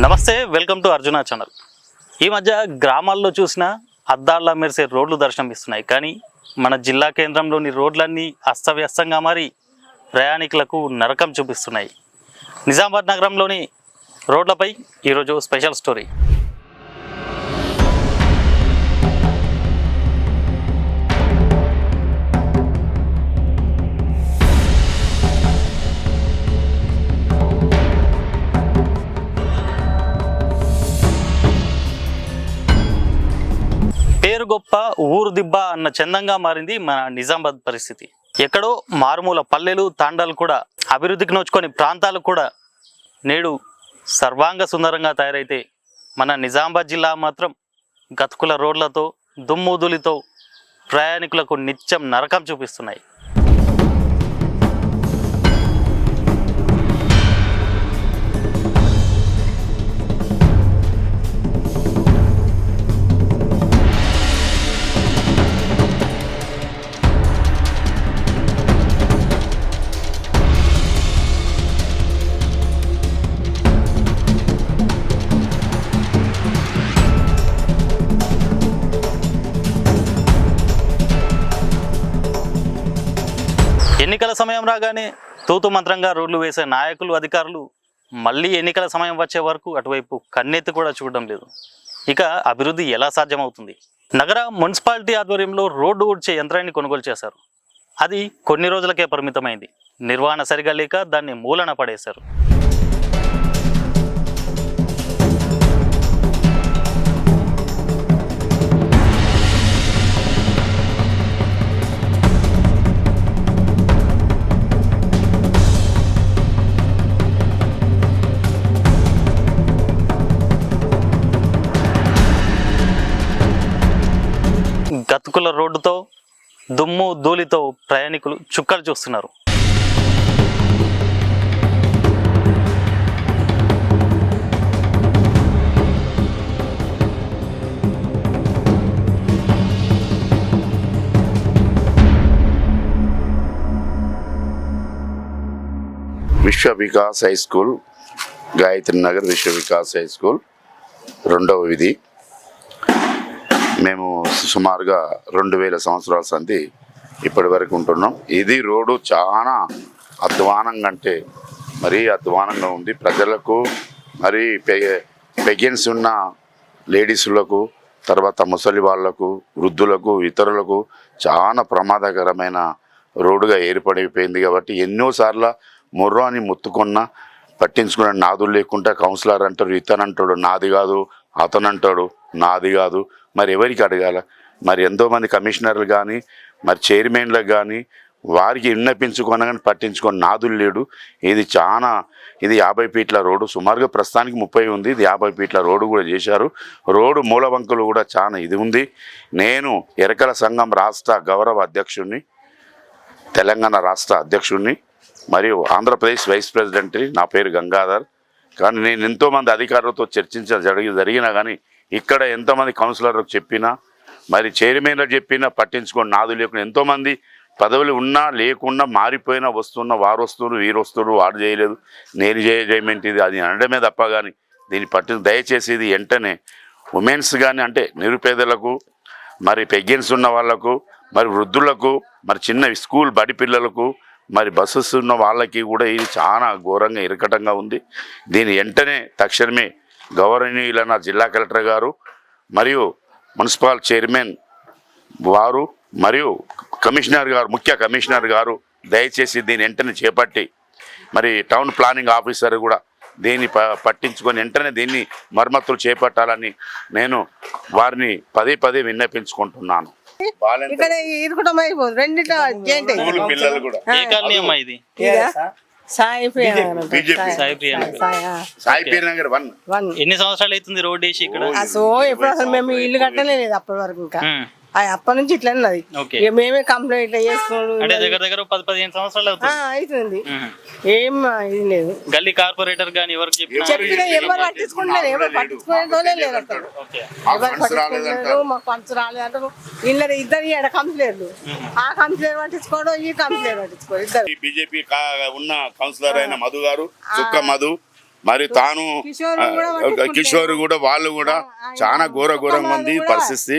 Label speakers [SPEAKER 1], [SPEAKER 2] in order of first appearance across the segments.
[SPEAKER 1] నమస్తే welcome to Arjuna channel. ఈ మధ్య గ్రామాల్లో చూసిన అద్దాళ్ళ మెరిసే రోడ్లు దర్శనం ఇస్తున్నాయి. కానీ మన జిల్లా కేంద్రంలోని రోడ్లన్నీ అస్తవ్యస్తంగా మారి ప్రయాణికులకు నరకం చూపిస్తున్నాయి. నిజామాబాద్ నగరంలోని రోడ్లపై ఈరోజు స్పెషల్ స్టోరీ. పేరు గొప్ప ఊరు దిబ్బ అన్న చందంగా మారింది మన నిజామాబాద్ పరిస్థితి. ఎక్కడో మారుమూల పల్లెలు తాండాలు కూడా అభివృద్ధికి నోచుకొని ప్రాంతాలు కూడా నేడు సర్వాంగ సుందరంగా తయారైతే మన నిజామాబాద్ జిల్లా మాత్రం గతుకుల రోడ్లతో దుమ్ముదులితో ప్రయాణికులకు నిత్యం నరకం చూపిస్తున్నాయి. ఎన్నికల సమయం రాగానే తూతు మంత్రంగా రోడ్లు వేసే నాయకులు అధికారులు మళ్ళీ ఎన్నికల సమయం వచ్చే వరకు అటువైపు కన్నెత్తి కూడా చూడడం లేదు. ఇక అభివృద్ధి ఎలా సాధ్యమవుతుంది? నగర మున్సిపాలిటీ ఆధ్వర్యంలో రోడ్డు ఊడ్చే యంత్రాన్ని కొనుగోలు చేశారు. అది కొన్ని రోజులకే పరిమితమైంది. నిర్వహణ సరిగా లేక దాన్ని మూలన పడేశారు. రోడ్డుతో దుమ్ము ధూళితో ప్రయాణికులు చుక్కలు చూస్తున్నారు.
[SPEAKER 2] Vishwa Vikas high school Gayatri Nagar Vishwa Vikas high school రెండవ విధి. మేము సుమారుగా రెండు వేల సంవత్సరాల సంది ఇప్పటి వరకు ఉంటున్నాం. ఇది రోడ్డు చాలా అధ్వానంగా అంటే మరీ అధ్వానంగా ఉంది. ప్రజలకు మరి పెగెన్స్ ఉన్న లేడీసులకు తర్వాత ముసలి వాళ్ళకు వృద్ధులకు ఇతరులకు చాలా ప్రమాదకరమైన రోడ్డుగా ఏర్పడిపోయింది కాబట్టి ఎన్నోసార్లు మొర్రో అని ముత్తుకున్నా పట్టించుకునే నాదులు లేకుండా కౌన్సిలర్ అంటారు ఇతను అంటాడు నాది కాదు అతను అంటాడు నాది కాదు. మరి ఎవరికి అడగాల? మరి ఎంతోమంది కమిషనర్లు కానీ మరి చైర్మన్లకు కానీ వారికి విన్నపించుకున్నా కానీ పట్టించుకొని నాదులు లేడు. ఇది చాలా ఇది యాభై ఫీట్ల రోడ్డు. సుమారుగా ప్రస్తుతానికి ముప్పై ఉంది. ఇది యాభై ఫీట్ల రోడ్డు కూడా చేశారు. రోడ్డు మూలవంకలు కూడా చాలా ఇది ఉంది. నేను ఎరకల సంఘం రాష్ట్ర గౌరవ అధ్యక్షుడిని తెలంగాణ రాష్ట్ర అధ్యక్షుడిని మరియు ఆంధ్రప్రదేశ్ వైస్ ప్రెసిడెంట్ నా పేరు గంగాధర్. కానీ నేను ఎంతోమంది అధికారులతో చర్చించ జరిగి జరిగినా కానీ ఇక్కడ ఎంతోమంది కౌన్సిలర్లకు చెప్పినా మరి చైర్మన్లకు చెప్పినా పట్టించుకొని నాదు లేకుండా ఎంతోమంది పదవులు ఉన్నా లేకున్నా మారిపోయినా వస్తున్న వారు వస్తున్నారు వీరు వస్తున్నారు వాడు చేయలేదు నేను చేయమేంటి ఇది అది అనడమే తప్ప కానీ దీన్ని పట్టి దయచేసి ఇది వెంటనే ఉమెన్స్ కానీ అంటే నిరుపేదలకు మరి పెగ్గెన్స్ ఉన్న వాళ్ళకు మరి వృద్ధులకు మరి చిన్న స్కూల్ బడి పిల్లలకు మరి బస్సెస్ ఉన్న వాళ్ళకి కూడా ఇది చాలా ఘోరంగా ఇరకటంగా ఉంది. దీని వెంటనే తక్షణమే గౌరవనీయులైన జిల్లా కలెక్టర్ గారు మరియు మున్సిపల్ చైర్మన్ వారు మరియు కమిషనర్ గారు ముఖ్య కమిషనర్ గారు దయచేసి దీని వెంటనే చేపట్టి మరి టౌన్ ప్లానింగ్ ఆఫీసర్ కూడా దీన్ని ప పట్టించుకొని వెంటనే దీన్ని మరమ్మతులు చేపట్టాలని నేను వారిని పదే పదే విన్నపించుకుంటున్నాను.
[SPEAKER 3] ఇక్కడ ఇరుకుటం అయిపోదు రెండిట్లో జెంట్.
[SPEAKER 1] ఇది?
[SPEAKER 3] సాయి
[SPEAKER 1] ఎన్ని సంవత్సరాలు అవుతుంది రోడ్ వేసి ఇక్కడ?
[SPEAKER 3] అసలు ఎప్పుడు అసలు మేము ఇల్లు కట్టలే లేదు అప్పటి వరకు ఇంకా. అప్పటి నుంచి ఇట్లా ఉన్నది. ఇక మేమే కంప్లైంట్ ఇట్లా
[SPEAKER 1] అంటే దగ్గర దగ్గర పది పదిహేను సంవత్సరాలు
[SPEAKER 3] ఆ,
[SPEAKER 1] అవుతుంది.
[SPEAKER 3] ఏం ఇది లేదు.
[SPEAKER 1] గల్లీ కార్పొరేటర్ కానీ ఎవరికి చెప్పినా
[SPEAKER 3] చెప్పినా ఎవరు పట్టించుకుంటారు ఎవరు పట్టించుకునే లేరు అసలు.
[SPEAKER 1] ఓకే.
[SPEAKER 3] ఎవరు పట్టించుకుంటారు మాకు పంచు రాలేదంటారు ఇళ్ళ ఇద్దరు ఈడ ఆ కంప్లేర్ పట్టించుకోవడం ఈ కంప్లేర్ పట్టించుకోవడం ఇద్దరు.
[SPEAKER 2] బీజేపీ ఉన్న కౌన్సిలర్ అయిన మధు గారు చుక్క మధు మరి తాను
[SPEAKER 3] కిషోర్ కూడా
[SPEAKER 2] వాళ్ళు కూడా చాలా ఘోర ఘోరం
[SPEAKER 3] ఒక్క
[SPEAKER 2] మంది
[SPEAKER 3] కూడా
[SPEAKER 2] పరిస్థితి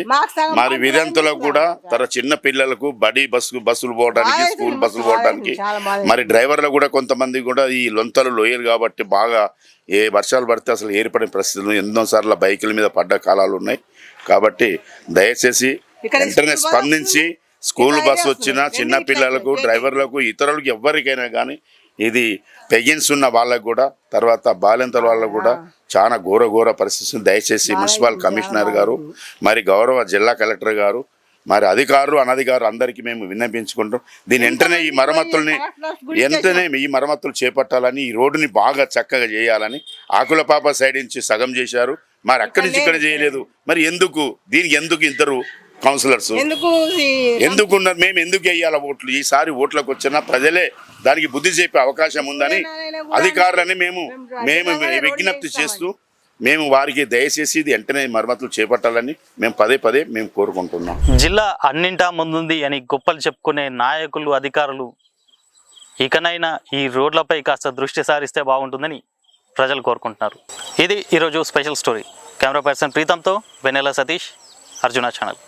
[SPEAKER 2] మరి
[SPEAKER 3] మంది
[SPEAKER 2] విదంతులకు కూడా. తన చిన్న పిల్లలకు బడి బస్సు బస్సులు పోవడానికి స్కూల్ బస్సులు పోవడానికి మరి డ్రైవర్లు కూడా కొంతమంది కూడా ఈ లొంతలు లోయలు కాబట్టి బాగా ఏ వర్షాలు పడితే అసలు ఏర్పడిన పరిస్థితులు ఎన్నో సార్లు బైకుల మీద పడ్డ కాలాలు ఉన్నాయి కాబట్టి దయచేసి వెంటనే స్పందించి స్కూల్ బస్సు. వచ్చిన చిన్న పిల్లలకు? డ్రైవర్లకు ఇతరులకు ఎవరికైనా కానీ ఇది పెగిన్స్ ఉన్న వాళ్ళకు కూడా తర్వాత బాలింతల వాళ్ళకు కూడా చాలా ఘోర ఘోర పరిస్థితి దయచేసి మున్సిపల్ కమిషనర్ గారు మరి గౌరవ జిల్లా కలెక్టర్ గారు మరి అధికారులు అనధికారులు అందరికీ మేము విన్నపించుకుంటాం దీని వెంటనే ఈ మరమ్మతుల్ని వెంటనే ఈ మరమ్మతులు చేపట్టాలని ఈ రోడ్డుని బాగా చక్కగా చేయాలని ఆకులపాప సైడ్ నుంచి సగం చేశారు. మరి అక్కడి నుంచి ఇక్కడ చేయలేదు. మరి ఎందుకు? దీనికి ఎందుకు ఇద్దరు కౌన్సిలర్స్
[SPEAKER 3] ఎందుకు
[SPEAKER 2] మేము ఎందుకు వేయాలి ఓట్లు? ఈసారి ఓట్లకు వచ్చినా ప్రజలే దానికి బుద్ధి చెప్పే అవకాశం ఉందని అధికారులని మేము మేము విజ్ఞప్తి చేస్తూ మేము వారికి దయచేసి ఇది వెంటనే మరమ్మతులు చేపట్టాలని మేము పదే పదే మేము కోరుకుంటున్నాం.
[SPEAKER 1] జిల్లా అన్నింటా ముందుంది అని గొప్పలు చెప్పుకునే నాయకులు అధికారులు ఇకనైనా ఈ రోడ్లపై కాస్త దృష్టి సారిస్తే బాగుంటుందని ప్రజలు కోరుకుంటున్నారు. ఇది ఈరోజు స్పెషల్ స్టోరీ. కెమెరా పర్సన్ ప్రీతంతో వెనెల సతీష్ అర్జున ఛానల్.